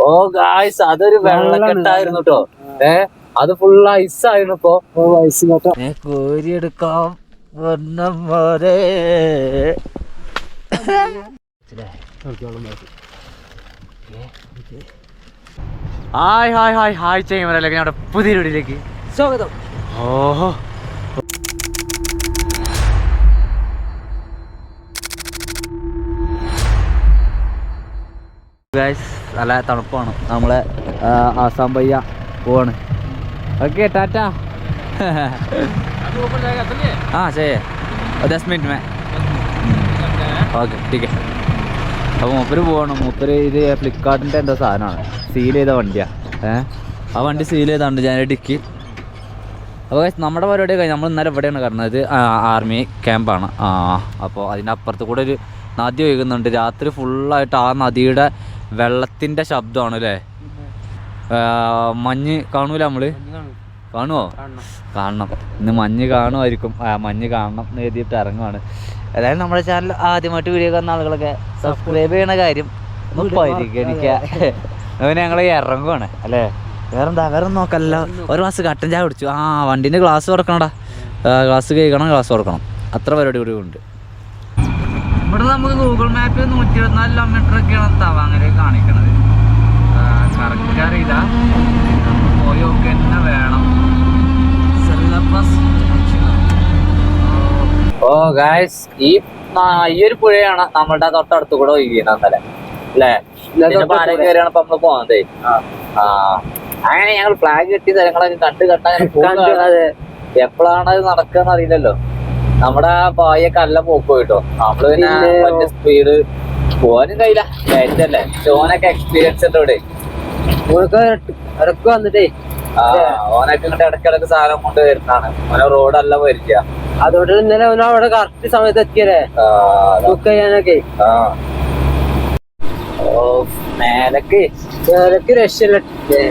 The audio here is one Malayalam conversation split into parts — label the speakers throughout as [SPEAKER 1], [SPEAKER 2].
[SPEAKER 1] ഓ ഗായ്സ് അതൊരു വെള്ളക്കെട്ടായിരുന്നു കേട്ടോ ഏ അത് ഫുൾ ഐസ് ആയിരുന്നു ഇപ്പോ.
[SPEAKER 2] വയസ്സിനോട്ടോ
[SPEAKER 1] കോരിയെടുക്കാം പൊന്നമ്മോരെ ഹായ് ഹായ് ഹായ് ഹായ് ചെയ്യുമ്പോഴല്ലേ ഞങ്ങളുടെ പുതിയ വീടിലേക്ക്
[SPEAKER 2] സ്വാഗതം.
[SPEAKER 1] ഓഹോ. ഗൈസ് നല്ല തണുപ്പാണ് നമ്മളെ ആ, ആസാം പയ്യ പോവാണ് ഓക്കെ ടാറ്റ हाँ चाहिए दस मिनट में ഓക്കെ ठीक है അപ്പോൾ മൂപ്പര് പോകണം മൂപ്പര് ഇത് ഫ്ലിപ്കാർട്ടിൻ്റെ എന്തോ സാധനമാണ് സീൽ ചെയ്ത വണ്ടിയാണ് ഏഹ് ആ വണ്ടി സീൽ ചെയ്താണ്ട് ഞാൻ ഡിക്കി അപ്പോൾ guys, നമ്മുടെ പരിപാടി കഴിഞ്ഞ് നമ്മൾ ഇന്നലെ ഇവിടെയാണ് കിടന്നത് ഇത് ആർമി ക്യാമ്പാണ് ആ അപ്പോൾ അതിൻ്റെ അപ്പുറത്ത് കൂടെ ഒരു നദി ഒഴുകുന്നുണ്ട് രാത്രി ഫുള്ളായിട്ട് ആ നദിയുടെ വെള്ളത്തിന്റെ ശബ്ദമാണ് അല്ലേ മഞ്ഞ് കാണൂല നമ്മൾ? കാണുമോ കാണണം. ഇന്ന് മഞ്ഞ് കാണുമായിരിക്കും. ആ മഞ്ഞ് കാണണം എന്ന് എഴുതിയിട്ട് ഇറങ്ങുവാണ്. ഏതായാലും നമ്മുടെ ചാനൽ ആദ്യമായിട്ട് വീഡിയോ കാണുന്ന ആളുകളൊക്കെ സബ്സ്ക്രൈബ് ചെയ്യണ കാര്യം ഒന്ന് പരിഗണിക്കുക അവന് ഞങ്ങൾ ഇറങ്ങുവാണ് അല്ലേ? വേറെന്താ? വേറെ ഒന്നും നോക്കല്ല. ഒരു ഗ്ലാസ് കട്ടൻ ചായ കുടിച്ചു. ആ വണ്ടീന്റെ ഗ്ലാസ് തുറക്കണടാ. ഗ്ലാസ് കഴിക്കണം ഗ്ലാസ് തുറക്കണം. അത്ര പരിപാടി കൂടി ഉണ്ട്. ഇവിടെ നമുക്ക് ഗൂഗിൾ മാപ്പിൽ നൂറ്റി ഇരുപത്തിനാല് കിലോമീറ്റർ ഒക്കെയാണ് തവാങ്ങര കാണിക്കണത്. കറക്റ്റ് അറിയില്ല. പോയി ഒക്കെ തന്നെ വേണം. ഓ ഗായ്സ് ഈ ഈ ഒരു പുഴയാണ് നമ്മളുടെ തൊട്ടടുത്ത് കൂടെ ഒഴുകിയത് അന്നലെ അല്ലേ? പാലം കയറിയാണ് ഇപ്പൊ നമ്മൾ പോകുന്നത് ആ. അങ്ങനെ ഞങ്ങൾ ഫ്ലാഗ് കെട്ടിയ സ്ഥലങ്ങളൊക്കെ കണ്ട് കണ്ടാൽ എപ്പോഴാണ് അത്. നടക്കുക അറിയില്ലല്ലോ. നമ്മുടെ പായ കല്ല പോക്ക് കേട്ടോ. നമ്മൾ പിന്നെ സ്പീഡ് പോവാനും കഴിയില്ല കയറ്റല്ലേ ഓനൊക്കെ എക്സ്പീരിയൻസ് ഉണ്ട് ഇവിടെ
[SPEAKER 2] ഇടയ്ക്ക് വന്നിട്ടേ.
[SPEAKER 1] ആ, ഓനൊക്കെ ഇങ്ങോട്ട് ഇടക്കിടക്ക് സാധനം കൊണ്ട് വരുന്നതാണ്. ഓനെ റോഡല്ല പോയിരിക്ക.
[SPEAKER 2] അതുകൊണ്ട് ഇന്നലെ ഓന അവിടെ കറക്റ്റ് സമയത്ത് എത്തിയല്ലേ? ബുക്ക് ചെയ്യാനൊക്കെ.
[SPEAKER 1] മേലക്ക്.
[SPEAKER 2] ഇടയ്ക്ക് രക്ഷയില്ല.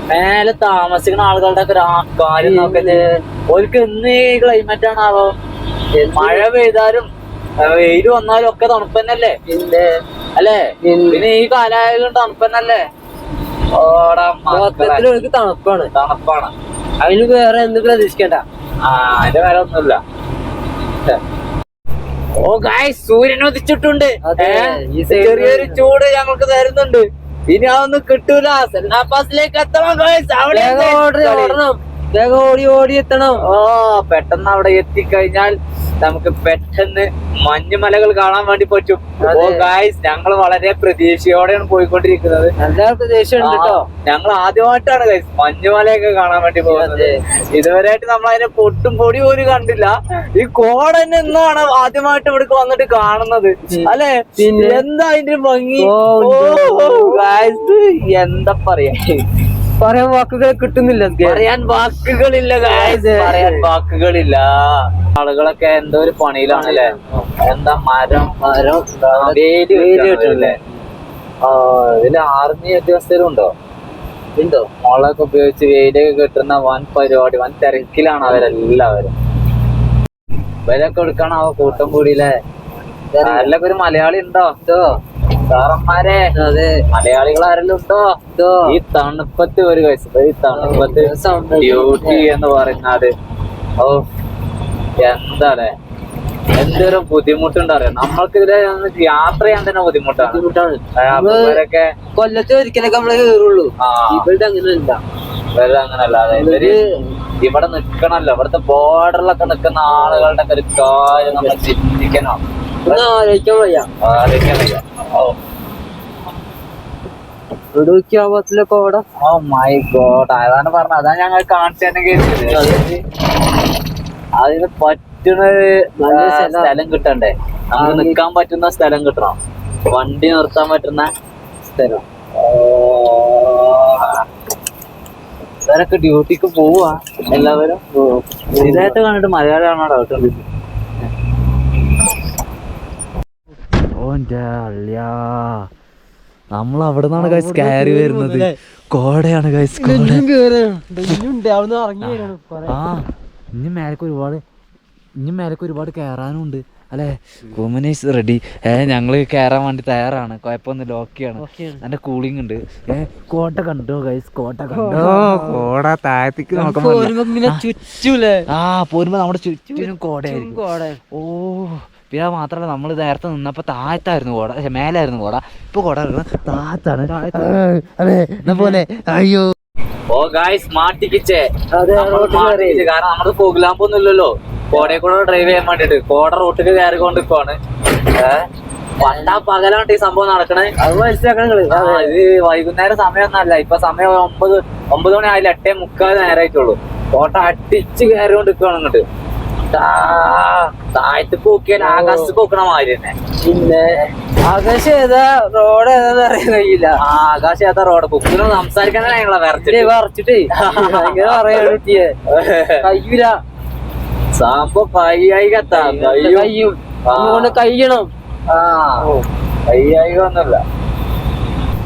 [SPEAKER 1] മേലെ താമസിക്കുന്ന ആളുകളുടെ ഒക്കെ കാര്യം നോക്കൽ ഓർക്ക് ഇന്ന് ക്ലൈമറ്റ് ആണ് ആവോ മഴ പെയ്താലും വെയിൽ വന്നാലും ഒക്കെ തണുപ്പന്നല്ലേ?
[SPEAKER 2] പിന്നെ
[SPEAKER 1] അല്ലേ?
[SPEAKER 2] പിന്നെ
[SPEAKER 1] ഈ കാലായാലും തണുപ്പന്നല്ലേ? ഓടാ.
[SPEAKER 2] മൊത്തത്തിൽ എനിക്ക് തണുപ്പാണ്.
[SPEAKER 1] തണുപ്പാണ്.
[SPEAKER 2] അതിന് വേറെ എന്ത് പ്രതീക്ഷിക്കണ്ട.
[SPEAKER 1] ആ അതിന്റെ വേറെ ഒന്നുമില്ല. ഓ ഗായ് സൂര്യൻ ഉദിച്ചിട്ടുണ്ട്. ചെറിയൊരു ചൂട് ഞങ്ങൾക്ക് തരുന്നുണ്ട്. ഇനി അതൊന്നും കിട്ടൂല. സെന്നാപ്പാസിലേക്ക് എത്തണം ഗായ്സ് അവിടെ
[SPEAKER 2] ഓടണം. വേഗം ഓടി ഓടി എത്തണം.
[SPEAKER 1] ഓ പെട്ടെന്ന് അവിടെ എത്തിക്കഴിഞ്ഞാൽ നമുക്ക് പെട്ടെന്ന് മഞ്ഞുമലകൾ കാണാൻ വേണ്ടി പറ്റും. ഓ. ഗായ്സ് ഞങ്ങൾ വളരെ പ്രതീക്ഷയോടെയാണ് പോയിക്കൊണ്ടിരിക്കുന്നത്.
[SPEAKER 2] നല്ല പ്രതീക്ഷയുണ്ട് കേട്ടോ
[SPEAKER 1] ഞങ്ങൾ ആദ്യമായിട്ടാണ് ഗൈസ് മഞ്ഞുമലയൊക്കെ കാണാൻ വേണ്ടി പോകുന്നത്. ഇതുവരെയായിട്ട് നമ്മൾ അതിനെ പൊട്ടും പൊടി പോലും കണ്ടില്ല. ഈ കോടൻ എന്നാണ് ആദ്യമായിട്ട് ഇവിടേക്ക് വന്നിട്ട് കാണുന്നത്. അല്ലെ? എന്താ അതിന്റെ ഭംഗി? എന്താ പറയാ?
[SPEAKER 2] പറയാൻ വാക്കുകൾ കിട്ടുന്നില്ല
[SPEAKER 1] പറയാൻ വാക്കുകളില്ല. പറയാൻ വാക്കുകളില്ല. ആളുകളൊക്കെ എന്തോ ഒരു പണിയിലാണ് അല്ലെ എന്താ മരം?
[SPEAKER 2] മരം
[SPEAKER 1] വേലി ഇതിൽ ആർമി ഉദ്യോഗസ്ഥരും ഉണ്ടോ? ഉണ്ടോ? മുളകൊക്കെ ഉപയോഗിച്ച് വേലിയൊക്കെ കിട്ടുന്ന വൻ പരിപാടി വൻ തിരക്കിലാണ് അവരെല്ലാവരും. ഇവരൊക്കെ അവ കൂട്ടം കൂടിയില്ലേ? നല്ല ഒരു മലയാളി ഉണ്ടോ? സാറന്മാരെ
[SPEAKER 2] അതെ
[SPEAKER 1] മലയാളികൾ ആരെല്ലാം ഉണ്ടോ ഈ തണുപ്പത്ത് ഒരു വയസ്സ് ഈ തണുപ്പത്ത് ഡ്യൂട്ടി എന്ന് പറയുന്നത് ഓ എന്താണ് എന്തൊരു ബുദ്ധിമുട്ടുണ്ടറിയാം? നമ്മൾക്ക് ഇതിലെ യാത്ര ചെയ്യാൻ തന്നെ ബുദ്ധിമുട്ടാണ്.
[SPEAKER 2] ബുദ്ധിമുട്ടാണ്. കൊല്ലത്ത് ഒരിക്കലൊക്കെ നമ്മളെ കയറുള്ളൂ. ഇവരുടെ അങ്ങനെയല്ല
[SPEAKER 1] ഇവരുടെ അങ്ങനല്ല. ഇവർ ഇവിടെ നിക്കണല്ലോ. ഇവിടുത്തെ ബോർഡറിലൊക്കെ നിൽക്കുന്ന ആളുകളുടെ ഒക്കെ ഒരു കാര്യം നമ്മൾ ചിന്തിക്കണം.
[SPEAKER 2] ആലോചിക്കാൻ വയ്യ.
[SPEAKER 1] ആലോചിക്കാൻ വയ്യ. ഓ
[SPEAKER 2] നോക്കിയാ പത്തിലെ
[SPEAKER 1] ഓ മൈ ഗോഡ് അതാണ് പറഞ്ഞത്. അതാണ് ഞങ്ങൾ കാണിച്ചു തന്നെ കേട്ടത് അതിന് പറ്റുന്ന
[SPEAKER 2] സ്ഥലം.
[SPEAKER 1] കിട്ടണ്ടേ? നമുക്ക് നിക്കാൻ പറ്റുന്ന സ്ഥലം കിട്ടണം. വണ്ടി നിർത്താൻ പറ്റുന്ന സ്ഥലം. ഇവരൊക്കെ ഡ്യൂട്ടിക്ക് പോവാ. എല്ലാവരും. ഇതായിട്ട് കണ്ടിട്ട് മലയാളമാണോ ഡൗട്ട് ഉണ്ട് ഓന്റെ നമ്മൾ അവിടെ നിന്നാണ് ഗൈസ് കയറി വരുന്നത്. കോടയാണ് ഗൈസ് കോട. ആ. ഇനി മേലേക്ക് ഒരുപാട് ഇനി മേലേക്ക് ഒരുപാട് കയറാനും ഉണ്ട്
[SPEAKER 3] അല്ലേ കോമനീസ് റെഡി ഏ ഞങ്ങൾ കയറാൻ വേണ്ടി തയ്യാറാണ്. കുഴപ്പമൊന്നുമില്ല ഓക്കെയാണ് നല്ല കൂളിംഗ് ഉണ്ട്. ഏ കോട്ട കണ്ടോ ഗൈസ് കോട്ട കണ്ടോ? കോട താഴത്തേക്ക് നോക്കുമ്പോ
[SPEAKER 2] ഇങ്ങനെ ചുറ്റൂലേ?
[SPEAKER 3] ആ പോരുമ്പോ നമ്മുടെ ചുറ്റിനും കോടയായിരിക്കും.
[SPEAKER 2] കോട.
[SPEAKER 3] ഓ. പിന്നെ അത് മാത്രമല്ല നമ്മൾ നേരത്തെ നിന്നപ്പോ താഴത്തായിരുന്നു കോട പക്ഷെ മേലായിരുന്നു കോട ഇപ്പൊ കോട താഴത്താണ്. അതെ പോലെ. അയ്യോ. ഓ ഗായ്സ് മാട്ടിക്കിച്ചേ കാരണം നമ്മൾ പോകില്ലാമ്പൊന്നും ഇല്ലല്ലോ കോടെ കൂടെ ഡ്രൈവ് ചെയ്യാൻ വേണ്ടിട്ട്. കോട റോട്ടിൽ കയറി നിൽക്കുവാണ് പണ്ടാ പകലാണ് ഈ സംഭവം നടക്കണേ.
[SPEAKER 2] അത്
[SPEAKER 3] മനസ്സിലാക്കണങ്ങൾ. ഇത് വൈകുന്നേരം സമയമൊന്നല്ല ഇപ്പൊ സമയം ഒമ്പത് ഒമ്പത് മണി ആയില്ല. എട്ടേ മുക്കാൽ നേരമായിട്ടുള്ളൂ കോട്ട അടിച്ച് കയറി നിൽക്കുവാണ് ഇങ്ങോട്ട്. താഴത്തേക്ക് നോക്കിയാൽ ആകാശത്ത് നോക്കണ മാതിരി തന്നെ
[SPEAKER 2] പിന്നെ ആകാശം ഏതാ? റോഡ് ഏതാന്ന് അറിയാൻ കഴിയില്ല.
[SPEAKER 3] ആ ആകാശം ഏതാ റോഡ്? കുക്കിന് സംസാരിക്കാൻ വരച്ചിട്ട്.
[SPEAKER 2] വറച്ചിട്ടേ ഭയങ്കര പറയാൻ കുട്ടിയെ
[SPEAKER 3] കയ്യായികത്താ
[SPEAKER 2] കയ്യും. കൊണ്ട് കയ്യണം
[SPEAKER 3] ആ. കയ്യായികൊന്നുമില്ല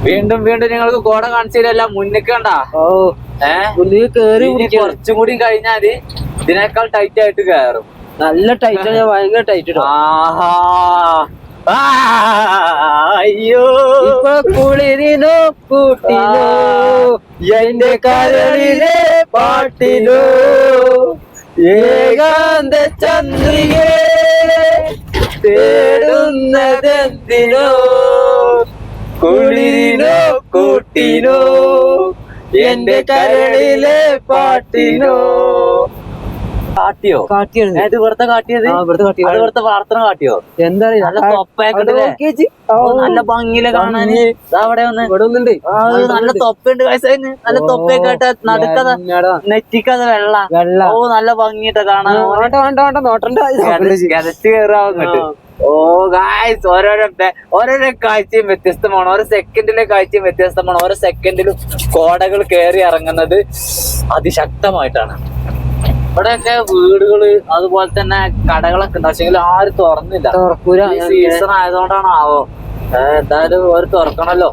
[SPEAKER 3] വീണ്ടും വീണ്ടും നിങ്ങൾക്ക് കോട കാണിച്ചില്ല മുന്നിക്കണ്ട.
[SPEAKER 2] ഓ. ഏഹ് കേറി
[SPEAKER 3] കുറച്ചും കൂടി കഴിഞ്ഞാൽ ഇതിനേക്കാൾ ടൈറ്റ് ആയിട്ട് കയറും
[SPEAKER 2] നല്ല ടൈറ്റ് ആണ്. ഭയങ്കര ടൈറ്റ്
[SPEAKER 3] ആഹാ. അയ്യോ.
[SPEAKER 2] ഇപ്പൊ കുളിരിനോ കൂട്ടിനോ എന്റെ കരളിലെ പാട്ടിനോ. ഏകാന്ത ചന്ദ്രികേ തേടുന്നതെന്തിനോ. കുളിരിനോ കൂട്ടിനോ എന്റെ കരളിലെ പാട്ടിനോ.
[SPEAKER 3] കാട്ടിയോ?
[SPEAKER 2] കാട്ടിയാണ്
[SPEAKER 3] ഏത് ഇവിടുത്തെ കാട്ടിയത്
[SPEAKER 2] ആ ഇവിടുത്തെ കാട്ടി
[SPEAKER 3] അത് ഇവിടുത്തെ പ്രാർത്ഥന കാട്ടിയോ?
[SPEAKER 2] എന്താ
[SPEAKER 3] നല്ല തൊപ്പയൊക്കെ നല്ല ഭംഗിയിൽ കാണാന് അവിടെ ഒന്ന്
[SPEAKER 2] ഇവിടെ ഒന്നുണ്ട്
[SPEAKER 3] നല്ല തൊപ്പയുണ്ട് നല്ല തൊപ്പയൊക്കെ ആയിട്ട് നെറ്റിക്കത വെള്ള.
[SPEAKER 2] വെള്ള.
[SPEAKER 3] ഓ നല്ല ഭംഗിയിട്ട് കാണാൻ.
[SPEAKER 2] വേണ്ട വേണ്ട വേണ്ട. നോട്ടണ്ട.
[SPEAKER 3] കിതച്ച് കയറാവുന്നുണ്ട് ഓ ഗായ്സ് ഓരോരോ ഓരോരോ കാഴ്ചയും വ്യത്യസ്തമാണ്. ഓരോ സെക്കൻഡിലെ കാഴ്ചയും വ്യത്യസ്തമാണ്. ഓരോ സെക്കൻഡിലും കോടകൾ കയറി ഇറങ്ങുന്നത് അതിശക്തമായിട്ടാണ്. ഇവിടെയൊക്കെ വീടുകൾ അതുപോലെ തന്നെ കടകളൊക്കെ ഉണ്ട്. പക്ഷെങ്കിൽ ആരും തുറന്നില്ല. സീസൺ ആയതുകൊണ്ടാണ് ആവോ. എന്തായാലും ഒരു തുറക്കണല്ലോ.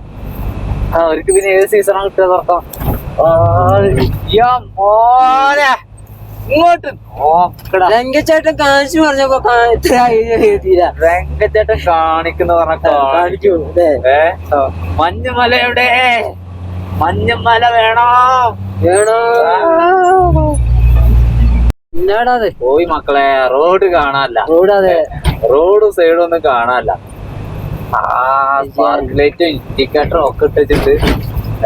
[SPEAKER 3] അവർക്ക് പിന്നെ ഏത് സീസണാണ് കിട്ടിയത് തുറക്കാം മോനെ. ഇങ്ങോട്ട്
[SPEAKER 2] ലങ്കച്ചേട്ടൻ കാണിച്ചു പറഞ്ഞപ്പോ രംഗച്ചേട്ടൻ ഇത്ര എഴുതിയില്ല.
[SPEAKER 3] വെങ്കച്ചേട്ടൻ കാണിക്കുന്ന പറഞ്ഞു മഞ്ഞുമല എവിടെ? മഞ്ഞുമല വേണോ?
[SPEAKER 2] വേണോ? എന്നാടാതെ
[SPEAKER 3] പോയി മക്കളെ റോഡ് കാണാനല്ല.
[SPEAKER 2] റോഡ് അതെ.
[SPEAKER 3] റോഡ് സൈഡൊന്നും ഒന്നും കാണാനല്ല. ആ സ്പാർക്ക് ലൈറ്റും ഇൻഡിക്കേറ്ററും ഒക്കെ ഇട്ടിട്ട്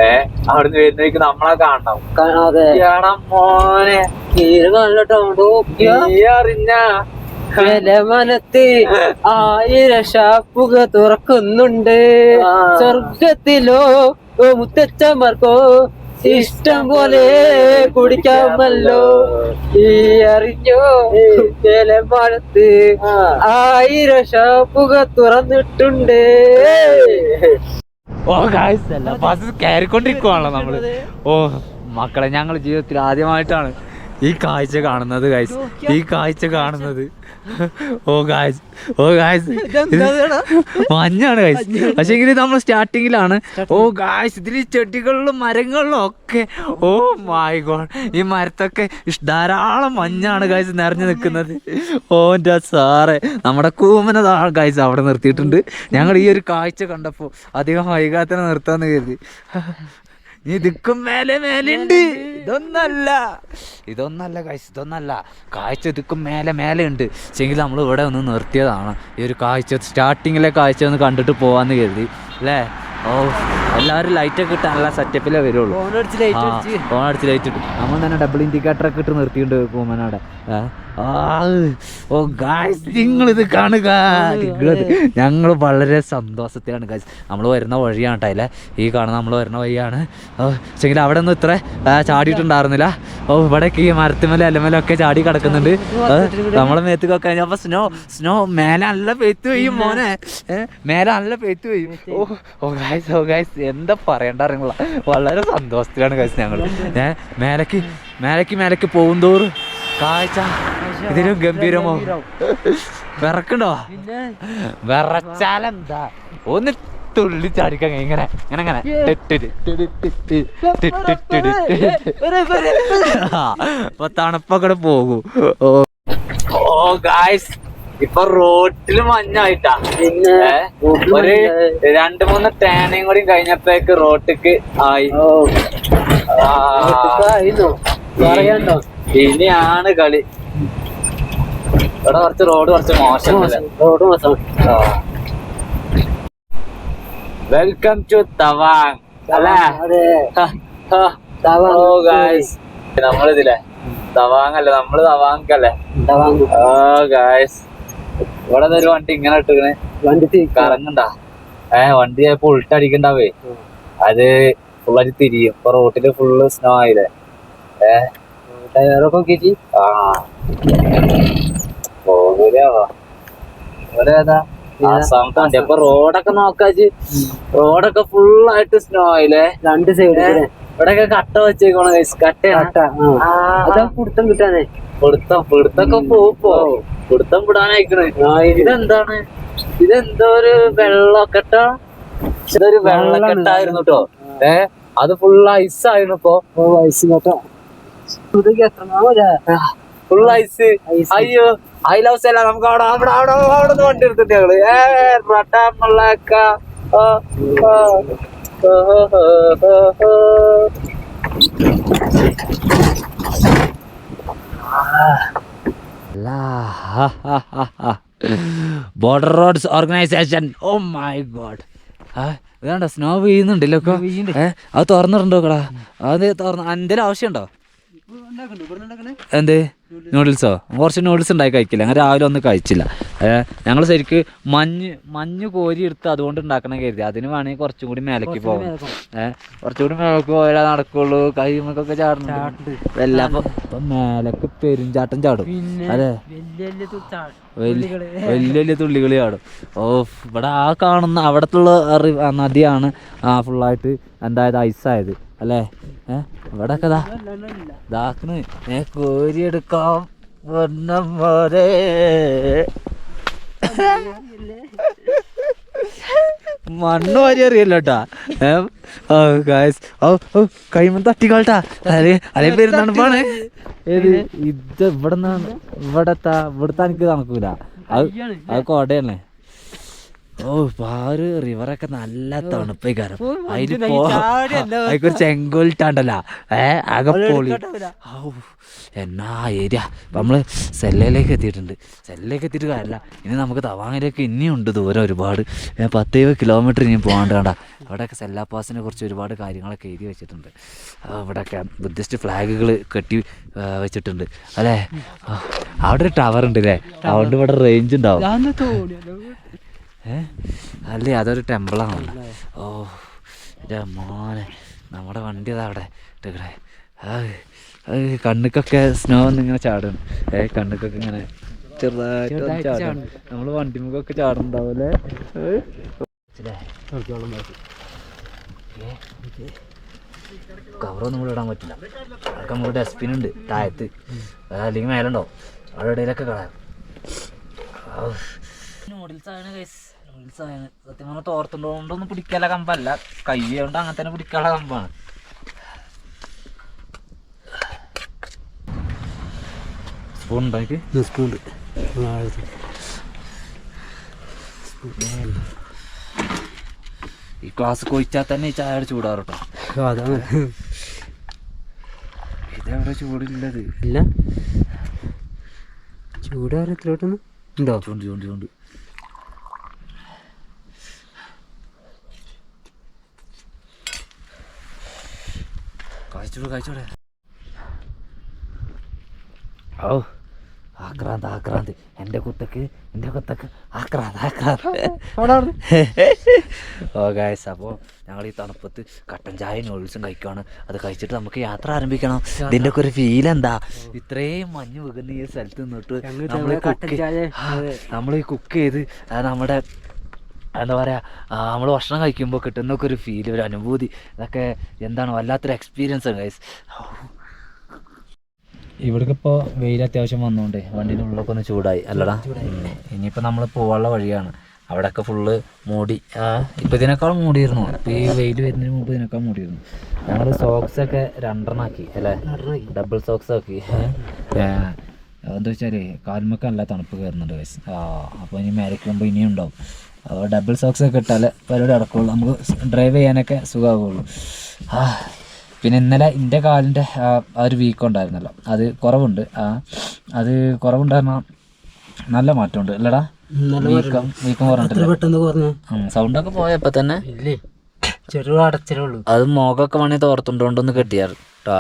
[SPEAKER 3] ഏ? അവിടുന്ന് വരുന്നേക്ക് നമ്മളെ കാണണം.
[SPEAKER 2] അതെ.
[SPEAKER 3] കാണാം മോനെ.
[SPEAKER 2] തീരെ കണ്ടിട്ടോ
[SPEAKER 3] നീ അറിഞ്ഞ.
[SPEAKER 2] മനത്ത് ആയിരം ഷാപ്പുക തുറക്കുന്നുണ്ട്. സ്വർഗത്തിലോ മുത്തച്ഛന്മാർക്കോ ഇഷ്ടം പോലെ കുടിക്കാമല്ലോ. ഈ അറിഞ്ഞോ? മനത്ത് ആയിരം ഷാപ്പുക തുറന്നിട്ടുണ്ട്.
[SPEAKER 3] ഓ ഗായ്സ് അല്ല ബസ് കയറിക്കൊണ്ടിരിക്കുവാണല്ലോ നമ്മൾ. ഓ മക്കളെ ഞങ്ങൾ ജീവിതത്തിൽ ആദ്യമായിട്ടാണ് ഈ കാഴ്ച കാണുന്നത് ഗായ്സ് ഈ കാഴ്ച കാണുന്നത്. ഓ ഗായ്സ് ഓ ഗായ്സ് മഞ്ഞാണ് ഗായ്സ് പക്ഷെ എങ്കിൽ നമ്മൾ സ്റ്റാർട്ടിങ്ങിലാണ് ഓ ഗായ്സ് ഇതിൽ ചെടികളിലും മരങ്ങളിലും ഒക്കെ. ഓ മൈ ഗോഡ് ഈ മരത്തൊക്കെ ധാരാളം മഞ്ഞാണ് ഗായ്സ് നിറഞ്ഞു നിൽക്കുന്നത്. ഓ എന്റെ സാറേ. നമ്മുടെ കൂമന ഗായ്സ് അവിടെ നിർത്തിയിട്ടുണ്ട്. ഞങ്ങൾ ഈ ഒരു കാഴ്ച കണ്ടപ്പോൾ അധികം വൈകാതെ നിർത്താമെന്ന് നിർത്താന്ന് കരുതി. നീ ദിക്കും മേലെ മേലുണ്ട്. ഇതൊന്നല്ല. ഇതൊന്നല്ല കാഴ്ച ഇതൊന്നല്ല. കാഴ്ച ദിക്കും മേലെ മേലെ ഉണ്ട് പക്ഷെങ്കിൽ നമ്മൾ ഇവിടെ ഒന്ന് നിർത്തിയതാണ്. ഈ ഒരു കാഴ്ച സ്റ്റാർട്ടിങ്ങിലെ കാഴ്ച ഒന്ന് കണ്ടിട്ട് പോവാന്ന് കരുതി. അല്ലേ? ഓ എല്ലാവരും ലൈറ്റൊക്കെ ഇട്ട് നല്ല സെറ്റപ്പിലേ വരുള്ളൂ. ഫോൺ അടിച്ച് ലൈറ്റ് ഇട്ടു. നമ്മൾ തന്നെ ഡബിൾ ഇൻഡിക്കേറ്റർ ഒക്കെ ഇട്ട് നിർത്തിയിട്ടുണ്ട്? ആ, ഓ ഗായ്സ് നിങ്ങൾ ഇത് കാണുക. നിങ്ങളത് ഞങ്ങൾ വളരെ സന്തോഷത്തിലാണ് ഗായ്സ് നമ്മൾ വരുന്ന വഴിയാണ് കേട്ടോ അല്ലേ? ഈ കാണുന്ന നമ്മൾ വരുന്ന വഴിയാണ്. പക്ഷെങ്കിൽ അവിടെ ഒന്നും ഇത്ര ചാടിയിട്ടുണ്ടായിരുന്നില്ല. ഓ ഇവിടെയൊക്കെ ഈ മരത്തുമല അലമലൊക്കെ ചാടി കിടക്കുന്നുണ്ട്. നമ്മളെ നമ്മളെ മേത്തുക്കൊക്കെ അപ്പോൾ സ്നോ സ്നോ മേലെ നല്ല പെയ്ത്ത് പെയ്യും മോനെ. മേലെ നല്ല പെയ്ത്ത് പെയ്യും. ഓ ഓ ഗായ്സ് ഓ ഗായ്സ് എന്താ പറയണ്ട അറിയുള്ള വളരെ സന്തോഷത്തിലാണ് ഗായ്സ് ഞങ്ങൾ മേലക്ക് മേലക്ക് മേലേക്ക് പോകും തോറും കാഴ്ച ഇതിലും ഗംഭീരമോ വിറക്കണ്ടോ
[SPEAKER 2] പിന്നെ
[SPEAKER 3] വിറച്ചാലെന്താ ഒന്ന് തുള്ളി ചാടിക്കാൻ ഇങ്ങനെ ഇങ്ങനെ ഇങ്ങനെ അപ്പൊ തണുപ്പൊക്കെ പോകൂ ഓ ഓ ഗായ്സ് ഇപ്പൊ റോട്ടിൽ മഞ്ഞായിട്ടാ
[SPEAKER 2] പിന്നെ
[SPEAKER 3] ഒരു രണ്ടു മൂന്ന് തേനയും കൂടി കഴിഞ്ഞപ്പോഴേക്ക് റോട്ടിക്ക് ആയി
[SPEAKER 2] പറയണ്ടോ
[SPEAKER 3] ഇനിയാണ് കളി. ഇവിടെ കുറച്ച് റോഡ് കുറച്ച് മോശം
[SPEAKER 2] റോഡ് മോശം.
[SPEAKER 3] വെൽക്കം ടു തവാങ് അല്ലേ? ഹ.
[SPEAKER 2] തവാങ്.
[SPEAKER 3] നമ്മളിതില്ലേ? അല്ലേ നമ്മൾ തവാങ് അല്ലേ ഓ ഗായ്സ് ഇവിടെ ഒരു വണ്ടി ഇങ്ങനെ ഇട്ടിക്കണ്
[SPEAKER 2] വണ്ടി കറങ്ങണ്ട
[SPEAKER 3] കറങ്ങണ്ടാ? ഏ വണ്ടി ചിലപ്പോ ഉൾട്ടടിക്കണ്ടാവേ. അത് ഫുള്ളായിട്ട് തിരിയും. ഇപ്പൊ റോട്ടിൽ ഫുള്ള് സ്നോ ആയില്ലേ? ഏ?
[SPEAKER 2] ടയറൊക്കെ കയറ്റി
[SPEAKER 3] ആ. ആസാമത്തെ അപ്പൊ റോഡൊക്കെ നോക്കാച്ച് റോഡൊക്കെ ഫുള്ളായിട്ട് സ്നോ ആയില്ലേ?
[SPEAKER 2] രണ്ട് സൈഡ്
[SPEAKER 3] ഇവിടെയൊക്കെ കട്ട വെച്ചേക്കണ
[SPEAKER 2] കട്ട പിടുത്തം കിട്ടാനേ.
[SPEAKER 3] പിടുത്തം പിടുത്തൊക്കെ പോപ്പോ പിടുത്തം വിടാനായിക്കണ്. ഇതെന്താണ്? ഇതെന്തോ ഒരു വെള്ളക്കെട്ട? ഇതൊരു വെള്ളക്കെട്ടായിരുന്നു കേട്ടോ ഏ അത് ഫുൾ ഐസ് ആയിരുന്നു ഇപ്പൊ.
[SPEAKER 2] ഐസ് വയസ്സ്
[SPEAKER 3] ഫുൾ ഐസ്
[SPEAKER 2] Ice.
[SPEAKER 3] അയ്യോ ഐ ലവ് സെല്ല നമുക്ക് അവിടെ അവിടെ അവിടെ അവിടെ നിന്ന് വണ്ടി എടുത്തിട്ട് ഞങ്ങൾ. ഏ റട്ടാമുള്ളക്ക. Border roads organisation oh my god ഇതാണ്ടോ സ്നോ പെയ്യുന്നുണ്ടല്ലോ അത് തുറന്നിട്ടുണ്ടോ കടാ അത് തുറന്ന് എന്തെങ്കിലും ആവശ്യമുണ്ടോ? എന്ത്? നൂഡിൽസോ കുറച്ച് നൂഡിൽസ് ഉണ്ടായി കഴിക്കില്ല. അങ്ങനെ രാവിലെ ഒന്നും കഴിച്ചില്ല. ഞങ്ങൾ ശരിക്ക് മഞ്ഞ് മഞ്ഞ് കോരി എടുത്ത് അതുകൊണ്ട് ഉണ്ടാക്കണം കരുതി. അതിന് വേണമെങ്കിൽ കുറച്ചും കൂടി മേലക്ക് പോകും. ഏഹ് കുറച്ചും കൂടി മേലേക്ക് പോയാലേ നടക്കുള്ളൂ. കൈമൊക്കെ ചാടുന്നുണ്ട് എല്ലാം മേലക്ക് പെരുഞ്ചാട്ടം ചാടും. അതെ.
[SPEAKER 2] വലിയ വലിയ
[SPEAKER 3] തുള്ളികളി. ചാടും. ഓ ഇവിടെ ആ കാണുന്ന അവിടത്തുള്ള നദിയാണ് ആ ഫുള്ളായിട്ട് എന്തായത് ഐസായത് അല്ലേ? ഏഹ് ഇവിടെ ഒക്കെ ദാക്കണ് ഏ കോരിയെടുക്കാം. പൊന്നമ്മോരെ മണ്ണ് വാരി അറിയല്ലോ കേട്ടാ ഓ ഗായ്സ് ഓ ഓ കൈമ തട്ടിക്കോട്ടാ അല്ലെ അല്ലെ പെരുന്നാണ് ഏത്? ഇത് ഇവിടെ നിന്നാണ് ഇവിടത്തെ. ഇവിടുത്തെ എനിക്ക് തണക്കൂല അത് അത് കോടയല്ലേ ഓ പാറ് റിവറൊക്കെ നല്ല തണുപ്പ് കാരണം അതിൽ പോ അതിക്കൊരു ചെങ്കോലിട്ടാണ്ടല്ല ഏ ആകെ പൊളി. ഔ, എന്നാ ഏരിയ. നമ്മൾ സെല്ലയിലേക്ക് എത്തിയിട്ടുണ്ട്. സെല്ലയിലേക്ക് എത്തിയിട്ട് കാര്യമില്ല ഇനി നമുക്ക് തവാങ്ങിലേക്ക് ഇനിയുണ്ട് ദൂരം ഒരുപാട്. ഏ, പത്ത് എഴുപത് കിലോമീറ്റർ ഇനി പോകാണ്ട് വേണ്ട അവിടെയൊക്കെ സെല്ലാ പാസിനെ കുറിച്ച് ഒരുപാട് കാര്യങ്ങളൊക്കെ എഴുതി വെച്ചിട്ടുണ്ട്. അവിടെ ഇവിടെയൊക്കെ ബുദ്ധിസ്റ്റ് ഫ്ലാഗുകൾ കെട്ടി വെച്ചിട്ടുണ്ട്. അല്ലേ? അവിടെ ഒരു ടവർ ഉണ്ട് അല്ലേ അതുകൊണ്ട് ഇവിടെ റേഞ്ച് ഉണ്ടാവും. ഏ? അല്ലേ അതൊരു ടെമ്പിളാണ് ഓ എന്റെ മോനെ നമ്മുടെ വണ്ടി അതാ അവിടെ. ഇട്ടേ കണ്ണുക്കൊക്കെ സ്നോ ഇങ്ങനെ ചാടും ഏ കണ്ണുക്കൊക്കെ ഇങ്ങനെ ചെറുതായിട്ട് ചാടും നമ്മൾ വണ്ടിമുക്കൊക്കെ ചാടുന്നുണ്ടാവൂലേ കവറൊന്നും കൂടെ ഇടാൻ പറ്റില്ല. അതൊക്കെ നമ്മൾ ഡസ്റ്റ്ബിൻ ഉണ്ട് താഴത്ത്. അല്ലെങ്കിൽ മേലുണ്ടോ അവിടെ ഇടയിലൊക്കെ കളയാം. നൂഡിൽസ് ആണ് ഗൈസ് നൂഡിൽസ് ആണ്. സത്യം പറഞ്ഞാൽ തോർത്തുണ്ടോണ്ടൊന്നും പിടിക്കാനുള്ള കമ്പല്ല. കൈ കൊണ്ട് അങ്ങനെ തന്നെ പിടിക്കാനുള്ള കമ്പാണ്. സ്പൂൺ ഉണ്ടാക്കി?
[SPEAKER 2] സ്പൂൺ
[SPEAKER 3] ഈ ക്ലാസ് കൊഴിച്ചാൽ തന്നെ ഈ ചായ ചൂടാറ് കേട്ടോ
[SPEAKER 2] അതാണ്.
[SPEAKER 3] ഇതെവിടെ ചൂടില്ലത്
[SPEAKER 2] ഇല്ല. ചൂടാരത്തിലോട്ടൊന്നും ഉണ്ടോ
[SPEAKER 3] ചൂണ്ട് ചൂണ്ട് ചൂണ്ട്. കഴിച്ചോട് കഴിച്ചോടെ ഓ ആക്രാന്ത് ആക്രാന്ത്. എന്റെ കുത്തക്ക് എന്റെ കുത്തക്ക്. ആക്രാന്ത് ആക്രാന്ത്. ഓ ഗൈസ് അപ്പോൾ ഞങ്ങൾ ഈ തണുപ്പത്ത് കട്ടൻ ചായ നൂഡിൽസും കഴിക്കുവാണ്. അത് കഴിച്ചിട്ട് നമുക്ക് യാത്ര ആരംഭിക്കണം. ഇതിന്റെ ഒക്കെ ഒരു ഫീൽ എന്താ? ഇത്രയും മഞ്ഞ് വീകുന്ന ഈ സ്ഥലത്ത് നിന്നിട്ട് നമ്മൾ
[SPEAKER 2] കട്ടൻ ചായ, അതെ.
[SPEAKER 3] നമ്മൾ ഈ കുക്ക് ചെയ്ത് നമ്മുടെ എന്താ പറയുക നമ്മൾ ഭക്ഷണം കഴിക്കുമ്പോൾ കിട്ടുന്നൊക്കെ ഒരു ഫീൽ ഒരു അനുഭൂതി ഇതൊക്കെ എന്താണ് വല്ലാത്തൊരു എക്സ്പീരിയൻസ് ആണ് ഗൈസ് ഇവിടേക്ക് ഇപ്പോൾ വെയിൽ അത്യാവശ്യം വന്നുകൊണ്ട് വണ്ടീന്റെ ഉള്ളിലൊക്കെ ഒന്ന് ചൂടായി അല്ലടാ. ഇനിയിപ്പോൾ നമ്മൾ പോകാനുള്ള വഴിയാണ്. അവിടെയൊക്കെ ഫുള്ള് മൂടി ഇപ്പം ഇതിനേക്കാൾ മൂടിയിരുന്നു. ഇപ്പം ഈ വെയിൽ വരുന്നതിന് മുമ്പ് ഇതിനേക്കാൾ മൂടിയിരുന്നു. ഞങ്ങൾ സോക്സ് ഒക്കെ രണ്ടെണ്ണം ആക്കി അല്ലേ? ഡബിൾ സോക്സ് ആക്കി.
[SPEAKER 1] എന്താ വെച്ചാൽ കാൽമൊക്കെ നല്ല തണുപ്പ് കയറുന്നുണ്ട് ആ അപ്പോൾ ഇനി മേലേക്ക് പോകുമ്പോൾ ഇനിയും ഉണ്ടാവും. അപ്പോൾ ഡബിൾ സോക്സ് ഒക്കെ ഇട്ടാലേ പരിപാടി നടക്കുള്ളൂ. നമുക്ക് ഡ്രൈവ് ചെയ്യാനൊക്കെ സുഖമാകുള്ളൂ ആ പിന്നെ ഇന്നലെ എന്റെ കാലിന്റെ ആ ഒരു വീക്ക് ഉണ്ടായിരുന്നല്ലോ. അത് കുറവുണ്ട്. ആ അത് കുറവുണ്ടായിരുന്ന നല്ല മാറ്റമുണ്ട്. അല്ലടാ വീക്കം വീക്കം
[SPEAKER 2] പറഞ്ഞു
[SPEAKER 1] സൗണ്ടൊക്കെ പോയപ്പോൾ തന്നെ?
[SPEAKER 2] ചെറു അടച്ചേ ഉള്ളൂ.
[SPEAKER 1] അത് മുഖമൊക്കെ വേണേൽ തോർത്തുണ്ടോണ്ടൊന്ന് കെട്ടിയാറ് കേട്ടോ.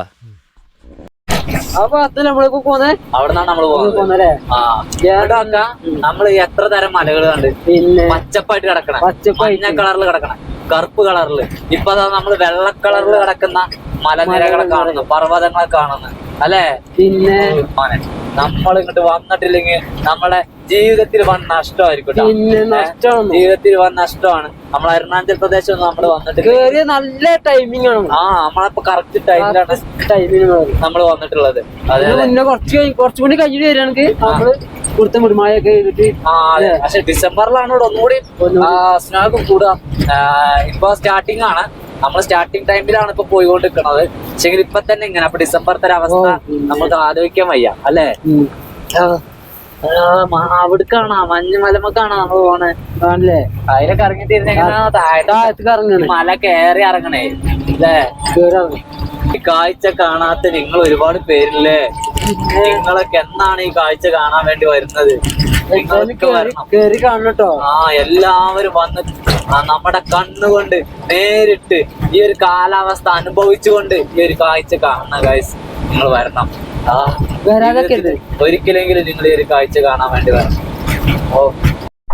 [SPEAKER 2] അപ്പൊ അത് നമ്മളിപ്പോ പോന്നെ?
[SPEAKER 1] അവിടെ നിന്നാണ് നമ്മൾ പോകുന്നത് നമ്മൾ എത്ര തരം മലകൾ കണ്ട്?
[SPEAKER 2] പിന്നെ?
[SPEAKER 1] പച്ചപ്പായിട്ട് കിടക്കണം.
[SPEAKER 2] പച്ചപ്പായി
[SPEAKER 1] മഞ്ഞ കളറിൽ കിടക്കണം. കറുപ്പ് കളറിൽ. ഇപ്പൊ അതാ നമ്മൾ വെള്ള കളറിൽ കിടക്കുന്ന മലനിരകളെ കാണുന്നു. പർവതങ്ങളെ കാണുന്നു. അല്ലേ?
[SPEAKER 2] പിന്നെ?
[SPEAKER 1] നമ്മൾ ഇങ്ങോട്ട് വന്നിട്ടില്ലെങ്കിൽ നമ്മളെ ജീവിതത്തിൽ വൻ നഷ്ടമായിരിക്കും ജീവിതത്തിൽ വൻ നഷ്ടമാണ്. നമ്മൾ അരുണാചൽ പ്രദേശ് ഒന്നും നമ്മൾ വന്നിട്ടില്ല.
[SPEAKER 2] കേറിയ നല്ല ടൈമിംഗ് ആണ്.
[SPEAKER 1] ആ നമ്മളപ്പോ കറക്റ്റ് ടൈമിലാണ്
[SPEAKER 2] ടൈമിംഗ്
[SPEAKER 1] നമ്മൾ വന്നിട്ടുള്ളത്. അതെ
[SPEAKER 2] കുറച്ച് കുറച്ചുകൂടി കുറച്ചും കൂടി കഴിഞ്ഞിട്ട് വരികയാണെങ്കിൽ നമ്മൾ ഇവിടുത്തെ മുടിമായൊക്കെ ചെയ്തിട്ട്
[SPEAKER 1] പക്ഷെ ഡിസംബറിലാണ് ഇവിടെ ഒന്നുകൂടി സ്നോ കൂടാ കൂടുക. ഇപ്പൊ സ്റ്റാർട്ടിംഗ് ആണ്. നമ്മൾ സ്റ്റാർട്ടിംഗ് ടൈമിലാണ് ഇപ്പൊ പോയിക്കൊണ്ടിരിക്കുന്നത്. പക്ഷെ ഇപ്പൊ തന്നെ ഇങ്ങനെ. അപ്പൊ ഡിസംബറത്തെ ഒരു അവസ്ഥ നമുക്ക് ആലോചിക്കാൻ വയ്യ. അല്ലേ. അവിടേക്കാണോ മഞ്ഞുമലമക്കാണോ നമ്മൾ പോണേ.
[SPEAKER 2] ആണല്ലേ?
[SPEAKER 1] അതിലൊക്കെ താഴത്തെ
[SPEAKER 2] താഴത്തേക്ക് ഇറങ്ങണേ.
[SPEAKER 1] മല കയറി ഇറങ്ങണേ. അല്ലേ?
[SPEAKER 2] കേറി ഇറങ്ങും.
[SPEAKER 1] ഈ കാഴ്ച കാണാത്ത നിങ്ങൾ ഒരുപാട് പേരില്ലേ? നിങ്ങളൊക്കെ എന്നാണ് ഈ കാഴ്ച കാണാൻ വേണ്ടി വരുന്നത്?
[SPEAKER 2] കേറി കേട്ടോ.
[SPEAKER 1] ആ എല്ലാവരും വന്ന് ആ നമ്മുടെ കണ്ണുകൊണ്ട് നേരിട്ട് ഈ ഒരു കാലാവസ്ഥ അനുഭവിച്ചുകൊണ്ട് ഈ ഒരു കാഴ്ച കാണുന്ന കാഴ്ച നിങ്ങൾ വരണം. ഒരിക്കലെങ്കിലും നിങ്ങൾ ഈ ഒരു കാഴ്ച കാണാൻ വേണ്ടി വരണം. ഓ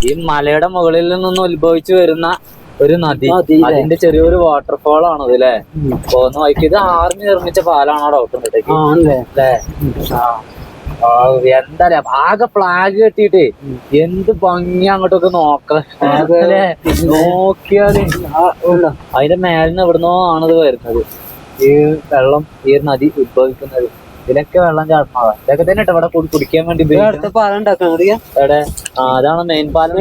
[SPEAKER 1] ഈ മലയുടെ മുകളിൽ നിന്നും ഉത്ഭവിച്ചു വരുന്ന ഒരു നദി. അതിന്റെ ചെറിയൊരു വാട്ടർഫോൾ ആണ് അല്ലേ പോകുന്ന വഴിക്ക് ഇത് ആർമി നിർമ്മിച്ച പാലാണോ
[SPEAKER 2] ഡോക്ടർ
[SPEAKER 1] അല്ലേ എന്താ ആകെ ഫ്ലാഗ് കെട്ടിട്ട് എന്ത് ഭംഗി അങ്ങോട്ടൊക്കെ നോക്കാം. അല്ലേ?
[SPEAKER 2] നോക്കിയാൽ?
[SPEAKER 1] അതിന്റെ മേലിന്ന് എവിടുന്നോ ആണിത് വരുന്നത്. ഈ വെള്ളം ഈ നദി ഉത്ഭവിക്കുന്നത്. ഇതിലൊക്കെ വെള്ളം ചാടണതാ ഇതൊക്കെ തന്നെ ഇവിടെ കുടിക്കാൻ വേണ്ടി ആ അതാണ് മെയിൻ പാലം.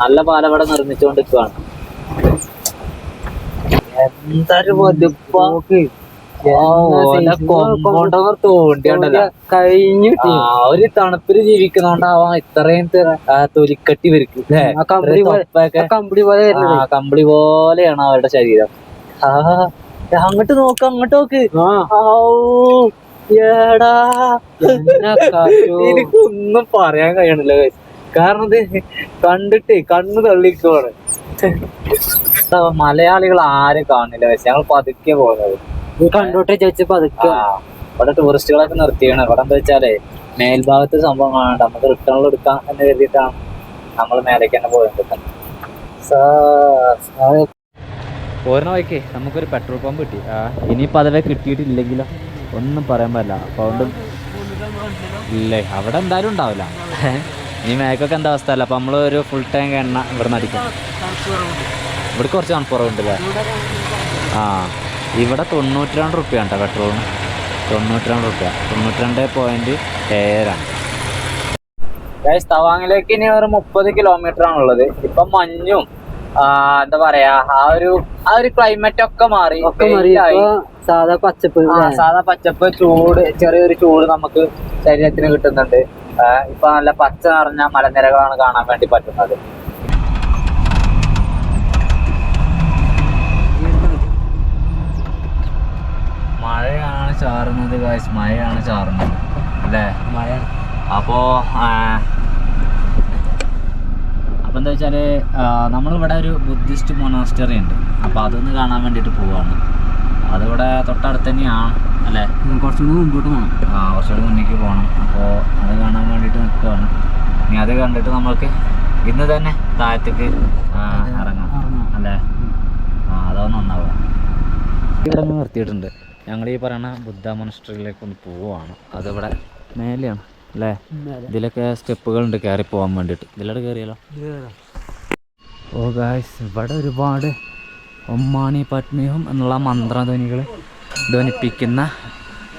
[SPEAKER 1] നല്ല പാലം ഇവിടെ നിർമ്മിച്ചുകൊണ്ടിരിക്കുകയാണ് എന്തൊരു വലുപ്പം. തോണ്ടിയുണ്ടല്ലോ.
[SPEAKER 2] കഴിഞ്ഞു
[SPEAKER 1] ആ ഒരു തണുപ്പിൽ ജീവിക്കുന്നോണ്ടാവാം ഇത്രയും തൊലിക്കട്ടി
[SPEAKER 2] വരിക്കും. കമ്പിളി പോലെ- കമ്പിളി
[SPEAKER 1] പോലെയാണ് അവരുടെ ശരീരം. അങ്ങോട്ട് നോക്ക് അങ്ങോട്ട് നോക്ക്. എനിക്കൊന്നും പറയാൻ കഴിയണില്ല. കാരണം ഇത് കണ്ടിട്ട് കണ്ണ് തള്ളിക്കുവാണ് മലയാളികൾ ആരും കാണില്ല പക്ഷെ ഞങ്ങൾ പതുക്കെ പോകുന്നത്.
[SPEAKER 2] കണ്ടോട്ടെ ചോദിച്ചപ്പോ
[SPEAKER 1] പതുക്കെ. ഇവിടെ ടൂറിസ്റ്റുകളൊക്കെ നിർത്തിയാണ്. ഇവിടെ എന്താ വെച്ചാലേ മേൽഭാഗത്ത് സംഭവം കാണണ്ട. നമുക്ക് റിട്ടേണിൽ എടുക്കാം എന്ന് കരുതിയിട്ടാണ് നമ്മൾ മേലേക്ക് തന്നെ പോയത്. പോരണ വഴിക്ക് നമുക്കൊരു പെട്രോൾ പമ്പ് കിട്ടി. ഇനിയിപ്പോൾ അഥവാ കിട്ടിയിട്ടില്ലെങ്കിലോ? ഒന്നും പറയാൻ പറ്റില്ല അപ്പോൾ ഇല്ലേ അവിടെ എന്തായാലും ഉണ്ടാവില്ല. ഇനി മേക്കൊക്കെ എന്താ അവസ്ഥ? അല്ല അപ്പോൾ നമ്മൾ ഒരു ഫുൾ ടാങ്ക് എണ്ണ ഇവിടെ നിന്ന് അടിക്കും. ഇവിടെ കുറച്ച് തണുപ്പുറവുണ്ടല്ലേ? ആ ഇവിടെ തൊണ്ണൂറ്റി രണ്ട് റുപ്യ കേട്ടോ പെട്രോളിന് തൊണ്ണൂറ്റി രണ്ട് റുപ്യ തൊണ്ണൂറ്റി രണ്ട് പോയിന്റ് ഏഴാണ് തവാങ്ങിലേക്ക് ഇനി ഒരു മുപ്പത് കിലോമീറ്റർ ആണുള്ളത്. ഇപ്പൊ മഞ്ഞും എന്താ പറയാ ആ ഒരു ആ ഒരു ക്ലൈമറ്റ് ഒക്കെ മാറി.
[SPEAKER 2] സാധാ പച്ചപ്പ്
[SPEAKER 1] സാധാ പച്ചപ്പ് ചൂട് ചെറിയൊരു ചൂട് നമുക്ക് ശരീരത്തിന് കിട്ടുന്നുണ്ട്. ഇപ്പൊ നല്ല പച്ച നിറഞ്ഞ മലനിരകളാണ് കാണാൻ വേണ്ടി പറ്റുന്നത്. മഴയാണ് ചാറുന്നത്. മഴയാണ് ചാറുന്നത്. അല്ലേ? അപ്പോ ആ, അപ്പൊ എന്താ വെച്ചാൽ നമ്മളിവിടെ ഒരു ബുദ്ധിസ്റ്റ് മൊണാസ്റ്ററി ഉണ്ട്. അപ്പോൾ അതൊന്ന് കാണാൻ വേണ്ടിയിട്ട് പോവാണ്. അതിവിടെ തൊട്ടടുത്ത് തന്നെയാണ് അല്ലേ?
[SPEAKER 2] കുറച്ചുകൂടി മുമ്പോട്ട് പോകണം
[SPEAKER 1] ആ കുറച്ചുകൂടി മുന്നേക്ക് പോകണം അപ്പോൾ അത് കാണാൻ വേണ്ടിയിട്ട് നിൽക്കുകയാണ് ഇനി അത് കണ്ടിട്ട് നമ്മൾക്ക് ഇന്ന് തന്നെ താഴത്തേക്ക് ഇറങ്ങാം. അല്ലേ? ആ അതോ നന്നാവുക ഇവിടെ നിർത്തിയിട്ടുണ്ട്. ഞങ്ങൾ ഈ പറയുന്ന ബുദ്ധ മൊണസ്ട്രിയിലേക്ക് ഒന്ന് പോവുകയാണ് അതിവിടെ മേലെയാണ്. അല്ലേ ഇതിലൊക്കെ സ്റ്റെപ്പുകളുണ്ട് കയറി പോകാൻ വേണ്ടിയിട്ട്. ഇതിലോട്ട് കയറിയാലോ ഓ ഗായ്സ് ഇവിടെ ഒരുപാട് ഒമ്മാണി പത്മിയും എന്നുള്ള മന്ത്രധ്വനികൾ ധ്വനിപ്പിക്കുന്ന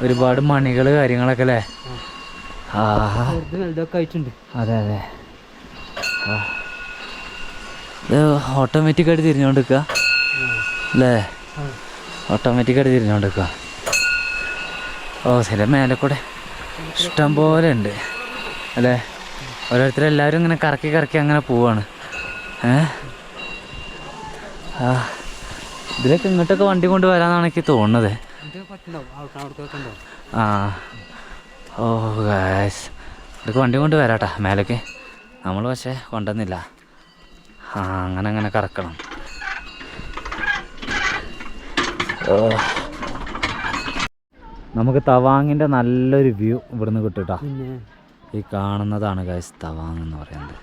[SPEAKER 1] ഒരുപാട് മണികൾ കാര്യങ്ങളൊക്കെ അല്ലേ അതെ അതെ. ഇത് ഓട്ടോമാറ്റിക്കായിട്ട് തിരിഞ്ഞുകൊണ്ടിരിക്കുക അല്ലേ ഓട്ടോമാറ്റിക്കായിട്ട് തിരിഞ്ഞുകൊണ്ടിരിക്കുക ഓ ശരി മേലെ കൂടെ.
[SPEAKER 3] ഇഷ്ടം പോലെ ഉണ്ട് അല്ലേ? ഓരോരുത്തരെല്ലാവരും ഇങ്ങനെ കറക്കി കറക്കി അങ്ങനെ പോവാണ്. ആ ഇതിലൊക്കെ ഇങ്ങോട്ടൊക്കെ വണ്ടി കൊണ്ട് വരാന്നാണ് എനിക്ക് തോന്നുന്നത്. ആ. ഓ ഗാസ് ഇതൊക്കെ വണ്ടി കൊണ്ട് വരാട്ടാ മേലേക്ക്. നമ്മൾ പക്ഷേ കൊണ്ടുവന്നില്ല. ആ അങ്ങനെ അങ്ങനെ കറക്കണം. ഓ. നമുക്ക് തവാങ്ങിന്റെ നല്ലൊരു വ്യൂ ഇവിടുന്ന് കിട്ടും ഈ കാണുന്നതാണ് ഗൈസ് തവാങ് എന്ന് പറയുന്നത്.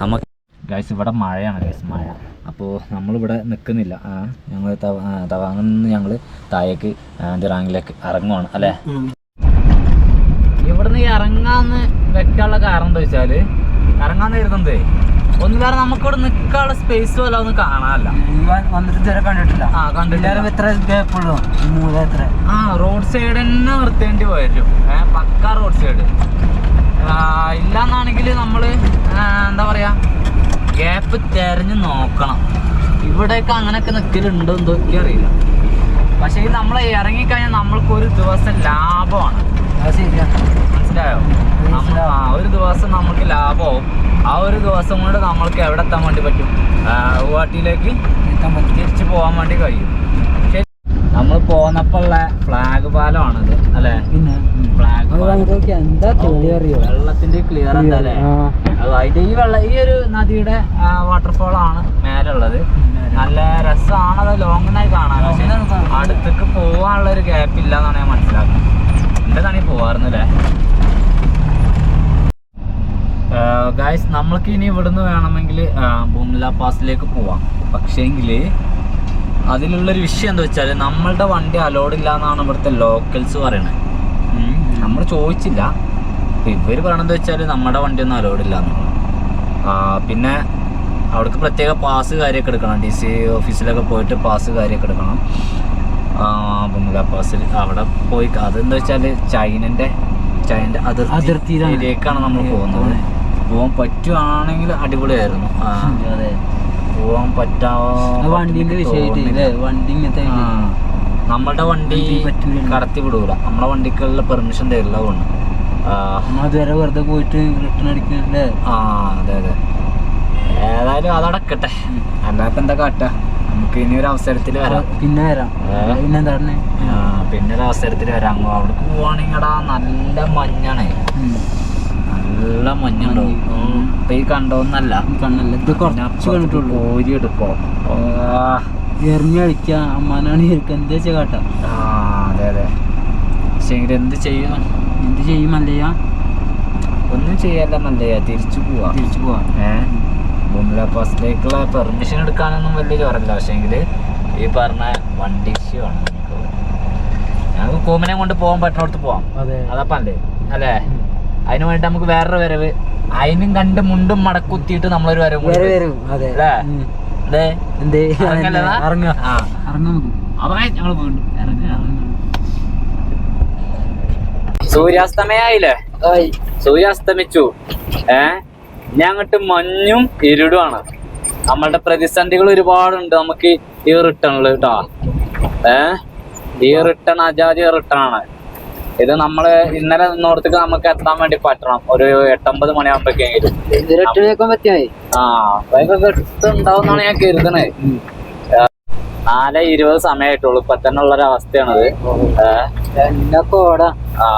[SPEAKER 3] നമുക്ക് ഗൈസ് ഇവിടെ മഴയാണ് ഗൈസ് മഴ. അപ്പോൾ നമ്മളിവിടെ നിൽക്കുന്നില്ല ആ ഞങ്ങൾ തവാങ്ങിൽ നിന്ന് ഞങ്ങൾ താഴേക്ക് ദിറാങ്ങിലേക്ക് ഇറങ്ങുവാണ് അല്ലേ? ഇവിടുന്ന് ഇറങ്ങാന്ന് വെക്കാനുള്ള കാരണം എന്താ വെച്ചാൽ ഇറങ്ങാന്ന് കരുതുന്നതേ ഒന്നില്ലാതെ നമുക്കിവിടെ നിൽക്കാനുള്ള സ്പേസ് വല്ല ഒന്നും കാണാനല്ല.
[SPEAKER 2] ഇവൻ വന്നിട്ട് ഇതുവരെ കണ്ടിട്ടില്ല.
[SPEAKER 3] ആ
[SPEAKER 2] എത്ര ഗ്യാപ്പുള്ളൂ
[SPEAKER 3] റോഡ് സൈഡ് തന്നെ നിർത്തേണ്ടി വരും. ഏഹ് പക്ക റോഡ് സൈഡ് ഇല്ലാന്നാണെങ്കിൽ നമ്മൾ എന്താ പറയാ ഗ്യാപ്പ് തെരഞ്ഞ് നോക്കണം. ഇവിടെയൊക്കെ അങ്ങനെയൊക്കെ നിൽക്കലുണ്ടോ എന്തൊക്കെ അറിയില്ല. പക്ഷേ നമ്മൾ ഇറങ്ങിക്കഴിഞ്ഞാൽ നമ്മൾക്ക് ഒരു ദിവസം ലാഭമാണ്. മനസ്സിലായോ? ആ ഒരു ദിവസം നമുക്ക് ലാഭമാവും ആ ഒരു ദിവസം കൊണ്ട് നമ്മൾക്ക് എവിടെ എത്താൻ വേണ്ടി പറ്റും? ഗുവാഹട്ടിയിലേക്ക് തിരിച്ചു പോകാൻ വേണ്ടി കഴിയും. നമ്മൾ പോന്നപ്പോള്ള ഫ്ലാഗ് പാലമാണിത് അല്ലേ? ഫ്ലാഗ് വെള്ളത്തിന്റെ ക്ലിയർ എന്താ അല്ലേ. ഈ വെള്ളം ഈ ഒരു നദിയുടെ വാട്ടർഫോൾ ആണ് മേലുള്ളത് നല്ല രസമാണത് ലോങ്ങിനായി കാണാൻ. പക്ഷെ. അടുത്തേക്ക് പോവാനുള്ള ഒരു ഗ്യാപ്പ് ഇല്ല എന്നാണ് ഞാൻ മനസ്സിലാക്കുന്നത്. എന്റെ തണി പോവാറുന്നല്ലേ ഗായ്സ് നമ്മൾക്ക് ഇനി ഇവിടുന്ന് വേണമെങ്കിൽ ബുംല പാസിലേക്ക് പോവാം. പക്ഷേങ്കിൽ അതിലുള്ളൊരു വിഷയം എന്താ വെച്ചാൽ നമ്മളുടെ വണ്ടി അലോഡ് ഇല്ല എന്നാണ് ഇവിടുത്തെ ലോക്കൽസ് പറയണത് നമ്മൾ ചോദിച്ചില്ല. ഇവർ പറയണത് വെച്ചാൽ നമ്മുടെ വണ്ടിയൊന്നും അലോഡ് ഇല്ല എന്നുള്ളത് പിന്നെ അവിടേക്ക് പ്രത്യേക പാസ് കാര്യമൊക്കെ എടുക്കണം. ഡി സി ഓഫീസിലൊക്കെ പോയിട്ട് പാസ് കാര്യമൊക്കെ എടുക്കണം. ബുംല പാസിൽ അവിടെ പോയി അതെന്താ വെച്ചാൽ ചൈനന്റെ ചൈനന്റെ അതിർത്തി അതിർത്തിയിലേക്കാണ് നമ്മൾ പോകുന്നത്. പോകാൻ പറ്റുവാണെങ്കിൽ അടിപൊളിയായിരുന്നു. പോകാൻ പറ്റാവോ
[SPEAKER 2] വിഷയമായിട്ട് വണ്ടി ഇങ്ങനത്തെ
[SPEAKER 3] നമ്മളുടെ വണ്ടി. കടത്തി വിടൂല. നമ്മളെ വണ്ടിക്കുള്ള പെർമിഷൻ തരില്ല
[SPEAKER 2] അതുകൊണ്ട്. അതുവരെ വെറുതെ പോയിട്ട് റിട്ടേൺ അടിക്കണല്ലേ?
[SPEAKER 3] ആ അതെ അതെ. ഏതായാലും അതടക്കട്ടെ അല്ലാത്ത എന്താ കാട്ടാ? നമുക്ക് ഇനി ഒരു അവസരത്തിൽ വരാം.
[SPEAKER 2] പിന്നെ വരാം.
[SPEAKER 3] പിന്നെന്താ
[SPEAKER 2] പിന്നെ
[SPEAKER 3] ഒരു അവസരത്തിൽ വരാം. അങ്ങ് അവിടെ പോവാണെങ്കിടാ നല്ല മഞ്ഞാണ്. നല്ല മഞ്ഞുണ്ടാവും. ഇപ്പൊ ഈ കണ്ടോന്നല്ല.
[SPEAKER 2] കണ്ണല്ല. ഇത് കുറച്ച് കണ്ടിട്ടുള്ളൂ.
[SPEAKER 3] എടുക്കോ
[SPEAKER 2] എറിഞ്ഞ് കളിക്കുക അമ്മാനാണ് ഇരിക്കുക എന്താ വെച്ചാൽ കാട്ടാ?
[SPEAKER 3] ആ അതെ അതെ. പക്ഷെ എന്ത് ചെയ്യും?
[SPEAKER 2] എന്ത് ചെയ്യും അല്ലയ്യ
[SPEAKER 3] ഒന്നും ചെയ്യാല്ല നല്ലയാ തിരിച്ചു പോവാ.
[SPEAKER 2] തിരിച്ചു പോവാ.
[SPEAKER 3] ഏഹ് ബുംല പാസിലേക്കുള്ള പെർമിഷൻ എടുക്കാനൊന്നും വലിയ ചോരല്ല പക്ഷേങ്കിൽ ഈ പറഞ്ഞ വണ്ടി ഇഷ്യൂ ആണ് നമുക്ക്. ഞങ്ങൾക്ക് കൂമിനെ കൊണ്ട് പോകാൻ പറ്റുന്നിടത്ത് പോവാം.
[SPEAKER 2] അതപ്പല്ലേ
[SPEAKER 3] അതപ്പം അല്ലേ? അല്ലേ അതിന് വേണ്ടി നമുക്ക് വേറൊരു വരവ്. അതിനും കണ്ട് മുണ്ടും മടക്കുത്തിയിട്ട് നമ്മളൊരു വരവ് അല്ലേ? അപ്പൊ ഞങ്ങൾ വീണ്ടും സൂര്യാസ്തമയായില്ലേ. സൂര്യാസ്തമിച്ചു. ഏ? ഇനി അങ്ങോട്ട് മഞ്ഞും ഇരുടുമാണ് നമ്മളുടെ പ്രതിസന്ധികൾ ഒരുപാടുണ്ട്. നമുക്ക് ഈ റിട്ടേണിൽ കേട്ടോ ഏ? ഈ റിട്ടേൺ അജാതി റിട്ടേൺ ആണ്. ഇത് നമ്മൾ ഇന്നലെ നിന്നോടത്തേക്ക് നമുക്ക് എത്താൻ വേണ്ടി പറ്റണം. ഒരു എട്ടൊമ്പത് മണിയാകുമ്പോഴേക്കെങ്കിലും ആ ഞാൻ കരുതണേ. നാല് ഇരുപത് സമയമായിട്ടുള്ളൂ ഇപ്പൊ തന്നെ ഉള്ള അവസ്ഥയാണത്. ആ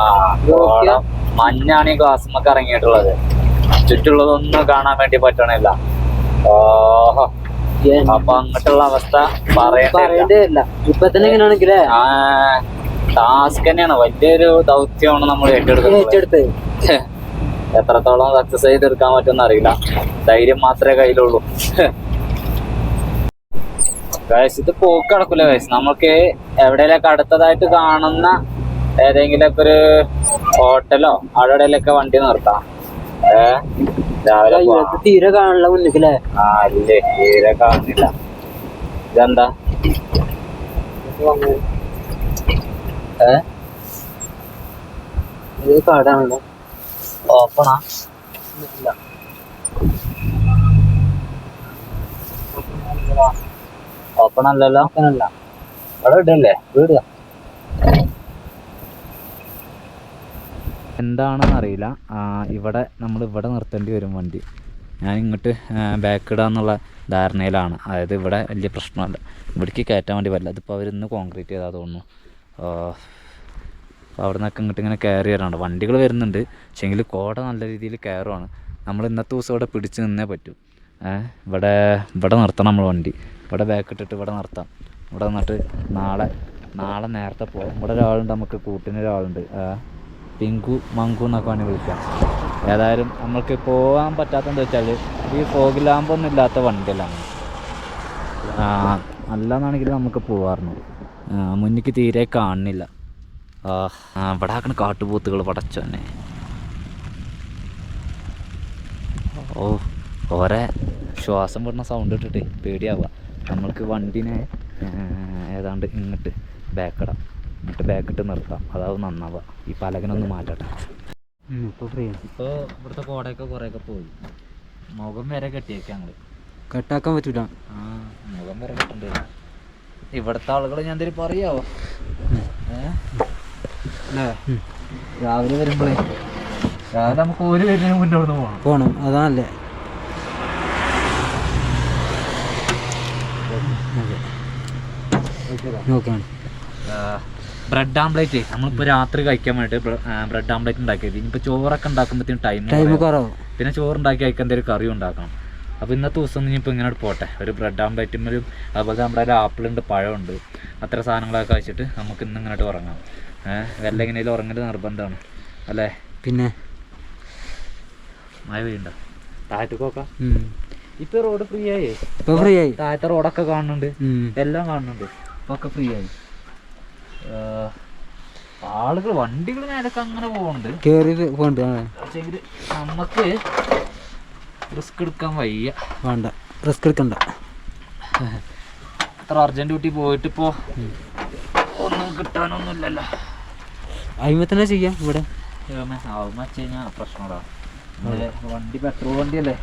[SPEAKER 3] ഓളം മഞ്ഞാണ് ഈ ഗ്ലാസ്മൊക്കെ ഇറങ്ങിയിട്ടുള്ളത്. ചുറ്റുള്ളതൊന്നും കാണാൻ വേണ്ടി പറ്റണില്ല. ഓഹോ അപ്പൊ അങ്ങോട്ടുള്ള അവസ്ഥ പറയണ്ട
[SPEAKER 2] പറയേണ്ടതല്ല ഇപ്പൊ തന്നെ
[SPEAKER 3] ടാസ്ക് തന്നെയാണ്. വലിയൊരു ദൗത്യമാണ് നമ്മൾ ഏറ്റെടുക്കുന്നത്.
[SPEAKER 2] ഏറ്റെടുത്ത്.
[SPEAKER 3] എത്രത്തോളം സക്സസ് ചെയ്തെടുക്കാൻ പറ്റുമെന്ന് അറിയില്ല. ധൈര്യം മാത്രമേ കയ്യിലുള്ളൂ. വയസ്സ് ഇത് പോക്ക് കിടക്കൂല വയസ്സ് നമുക്ക് എവിടെയൊക്കെ അടുത്തതായിട്ട് കാണുന്ന ഏതെങ്കിലുമൊക്കെ ഒരു ഹോട്ടലോ അവിടെ വണ്ടി നിർത്താം. രാവിലെ.
[SPEAKER 2] തീരെ കാണില്ല മുന്നിക്കല്ലേ?
[SPEAKER 3] ആ ഇല്ലേ തീരെ കാണില്ല ഇതെന്താ? ഏ?
[SPEAKER 2] ഇത് കാടാണല്ലോ.
[SPEAKER 3] ഓപ്പണാ? ഓപ്പൺ അല്ലല്ലോ
[SPEAKER 2] അങ്ങനല്ല
[SPEAKER 3] അവിടെ ഇടല്ലേ വീടുക എന്താണെന്ന് അറിയില്ല ഇവിടെ നമ്മൾ ഇവിടെ നിർത്തേണ്ടി വരും വണ്ടി. ഞാൻ ഇങ്ങോട്ട് ബാക്ക് ഇടാന്നുള്ള ധാരണയിലാണ്. അതായത് ഇവിടെ വലിയ പ്രശ്നമല്ല. ഇവിടേക്ക് കയറ്റാൻ വേണ്ടി പറ്റില്ല. അതിപ്പോൾ അവർ ഇന്ന് കോൺക്രീറ്റ് ചെയ്താൽ തോന്നുന്നു. അപ്പോൾ അവിടെ നിന്നൊക്കെ ഇങ്ങോട്ട് ഇങ്ങനെ കയറി വരാനുണ്ട്. വണ്ടികൾ വരുന്നുണ്ട്. പക്ഷേങ്കിൽ കോട നല്ല രീതിയിൽ കയറുവാണ്. നമ്മൾ ഇന്നത്തെ ദിവസം ഇവിടെ പിടിച്ച് നിന്നേ പറ്റൂ. ഇവിടെ ഇവിടെ നിർത്തണം നമ്മൾ വണ്ടി. ഇവിടെ ബാക്ക് ഇട്ടിട്ട് ഇവിടെ നിർത്താം. ഇവിടെ നിന്നിട്ട് നാളെ നാളെ നേരത്തെ പോകാം ഇവിടെ ഒരാളുണ്ട് നമുക്ക് കൂട്ടിന് ഒരാളുണ്ട്. പിങ്കു മങ്കു എന്നൊക്കെ വേണമെങ്കിൽ വിളിക്കാം. ഏതായാലും നമ്മൾക്ക് പോകാൻ പറ്റാത്തതെന്ന് വെച്ചാൽ ഈ ഫോഗ് ലാമ്പൊന്നും ഇല്ലാത്ത വണ്ടിയല്ലാണ് അല്ലാന്നാണെങ്കിൽ നമുക്ക് പോവാറുണ്ട് മുന്നിക്ക് തീരെ കാണുന്നില്ല. ഇവിടെ ആക്കണ കാട്ടുപോത്തുകൾ പടച്ചു തന്നെ ഓ ഓരേ ശ്വാസം വിടുന്ന സൗണ്ട് ഇട്ടിട്ട് പേടിയാവുക. നമ്മൾക്ക് വണ്ടിനെ ഏതാണ്ട് ഇങ്ങോട്ട് ബാക്കിടാം ബാക്കിട്ട് നിർത്താം. അതാവും നന്നാവുക. ഈ പലകനൊന്നും മാറ്റട്ടെ.
[SPEAKER 2] ഫ്രീ
[SPEAKER 3] ഇപ്പോൾ ഇവിടുത്തെ കോടയൊക്കെ കുറേയൊക്കെ പോയി. മുഖം വരെ കെട്ടിയേക്കാം ഞങ്ങൾ
[SPEAKER 2] കെട്ടാക്കാൻ പറ്റൂല.
[SPEAKER 3] ആ മുഖം വരെ കെട്ടണ്ടേ ഇവിടുത്തെ ആളുകൾ ഞാൻ എന്തെങ്കിലും പറയാവോ? രാവിലെ വരുമ്പോഴേ രാവിലെ നമുക്ക് ഒരു പേരിന് മുന്നോട്ട് പോകണം
[SPEAKER 2] പോണം. അതാണല്ലേ നോക്കാണ്.
[SPEAKER 3] ബ്രെഡ് ആംപ്ലേറ്റ് നമ്മളിപ്പോൾ രാത്രി കഴിക്കാൻ വേണ്ടിയിട്ട് ബ്രെഡ് ആംപ്ലേറ്റ് ഉണ്ടാക്കിയത്. ഇനിയിപ്പോൾ ചോറൊക്കെ ഉണ്ടാക്കുമ്പോഴത്തേക്കും ടൈം
[SPEAKER 2] ടൈം കുറവ്.
[SPEAKER 3] പിന്നെ ചോറുണ്ടാക്കി കഴിക്കാൻ എന്തെങ്കിലും കറി ഉണ്ടാക്കണം. അപ്പോൾ ഇന്നത്തെ ദിവസം ഇനിയിപ്പോൾ ഇങ്ങനെ പോട്ടെ. ഒരു ബ്രെഡ് ആംപ്ലേറ്റുമ്മലും അതുപോലെ നമ്മുടെ ഒരു ആപ്പിളുണ്ട് പഴമുണ്ട്. അത്ര സാധനങ്ങളൊക്കെ കഴിച്ചിട്ട് നമുക്ക് ഇന്ന് ഇങ്ങോട്ട് ഉറങ്ങാം. ഏഹ് വല്ല എങ്ങനെയും ഉറങ്ങൽ നിർബന്ധമാണ്. അല്ലേ?
[SPEAKER 2] പിന്നെ?
[SPEAKER 3] മഴ പെയ്യണ്ട താഴത്തേക്ക്
[SPEAKER 2] ഉം.
[SPEAKER 3] ഇപ്പൊ റോഡ് ഫ്രീ ആയി.
[SPEAKER 2] ഇപ്പൊ ഫ്രീ ആയി.
[SPEAKER 3] താഴത്തെ റോഡൊക്കെ കാണുന്നുണ്ട്. എല്ലാം കാണുന്നുണ്ട്. ഇപ്പൊ ഒക്കെ ഫ്രീ ആയി. ആളുകൾ വണ്ടികൾ നേരൊക്കെ അങ്ങനെ പോകുന്നുണ്ട്
[SPEAKER 2] കേറി
[SPEAKER 3] പക്ഷേങ്കിൽ നമുക്ക് റിസ്ക് എടുക്കാൻ വയ്യ.
[SPEAKER 2] വേണ്ട റിസ്ക് എടുക്കണ്ട.
[SPEAKER 3] അത്ര അർജന്റ് ഡ്യൂട്ടി പോയിട്ട് ഇപ്പോ ഒന്നും കിട്ടാനൊന്നുമില്ലല്ലോ.
[SPEAKER 2] അയിമ തന്നെ ചെയ്യാം ഇവിടെ.
[SPEAKER 3] ആവുമ്പോ വെച്ച് കഴിഞ്ഞാൽ പ്രശ്നമാ വണ്ടി പെട്രോൾ വണ്ടിയല്ലേ?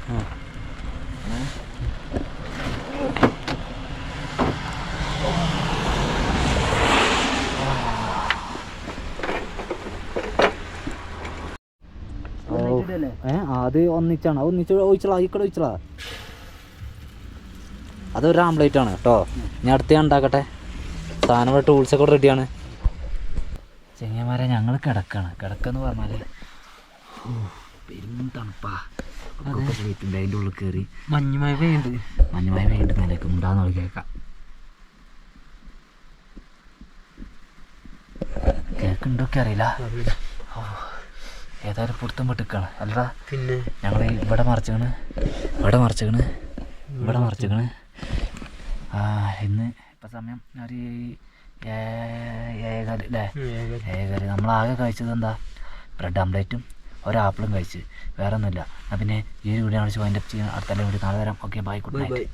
[SPEAKER 2] ആ.
[SPEAKER 3] ഏ? ഏ അത് ഒന്നിച്ചാണ്. ഒന്നിച്ച് ഒഴിച്ചളാ ഇക്കടെ ഒഴിച്ചളാ. അതൊരു ആംപ്ലേറ്റ് ആണ് കേട്ടോ. ഞാൻ അടുത്ത് ഞാൻ ഉണ്ടാക്കട്ടെ. സാധനം ഇവിടെ ടൂൾസ് ഒക്കെ റെഡിയാണ് ചെങ്ങന്മാരെ ഞങ്ങൾ കിടക്കാണ്. കിടക്കെന്ന് പറഞ്ഞാൽ പെരും തണുപ്പാ. ഒക്കെ പോയിട്ടുണ്ട് അതിന്റെ ഉള്ളിൽ കയറി
[SPEAKER 2] മഞ്ഞുമായ പെയ്യുണ്ട്
[SPEAKER 3] മഞ്ഞുമായ വേണ്ടി നിലയ്ക്ക് ഉണ്ടാന്ന് കേൾക്കാം. കേൾക്കുണ്ടൊക്കെ അറിയില്ല. ഓ. ഏതായാലും പുറത്തും പെട്ടിക്കാണ്. അല്ലടാ
[SPEAKER 2] പിന്നെ?
[SPEAKER 3] ഞങ്ങൾ ഇവിടെ മറിച്ചാണ് ഇവിടെ മറിച്ചാണ് ഇവിടെ മറിച്ചാണ് ആ ഇന്ന് ഇപ്പം സമയം ഒരു ഏകാൽ അല്ലേ? ഏകാൽ നമ്മളാകെ കഴിച്ചത് എന്താ? ബ്രെഡ് ആംപ്ലേറ്റും ഒരാപ്പിളും കഴിച്ച്. വേറെ ഒന്നുമില്ല എന്നാൽ പിന്നെ ഈ ഒരു വീഡിയോ കാണിച്ച് വൈൻഡപ്പ് ചെയ്യാൻ അടുത്ത വീഡിയോ. നാളെ വരാം. Okay bye good night